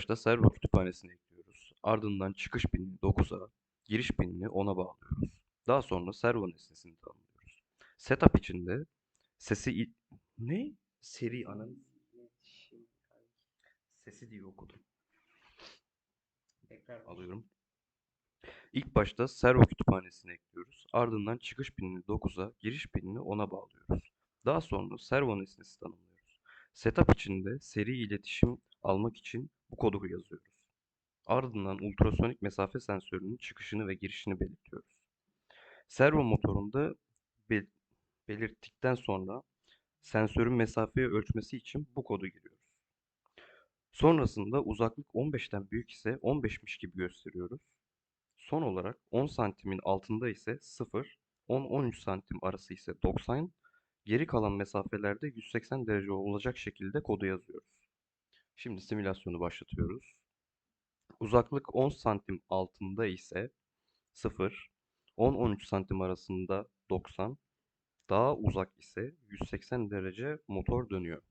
başta servo kütüphanesini ekliyoruz. Ardından çıkış pinini 9'a, giriş pinini 10'a bağlıyoruz. Daha sonra servo nesnesini tanımlıyoruz. Setup içinde sesi ne? Seri İletişim. sesi diye okudum. Tekrar Alıyorum. İlk başta servo kütüphanesini ekliyoruz. Ardından çıkış pinini 9'a, giriş pinini 10'a bağlıyoruz. Daha sonra servo nesnesi tanımlıyoruz. Setup içinde seri iletişim almak için bu kodu yazıyoruz. Ardından ultrasonik mesafe sensörünün çıkışını ve girişini belirtiyoruz. Servo motorunda bel- belirttikten sonra sensörün mesafeyi ölçmesi için bu kodu giriyoruz. Sonrasında uzaklık 15'ten büyük ise 15'miş gibi gösteriyoruz. Son olarak 10 santimin altında ise 0, 10-13 santim arası ise 90, geri kalan mesafelerde 180 derece olacak şekilde kodu yazıyoruz. Şimdi simülasyonu başlatıyoruz. Uzaklık 10 santim altında ise 0, 10-13 santim arasında 90, daha uzak ise 180 derece motor dönüyor.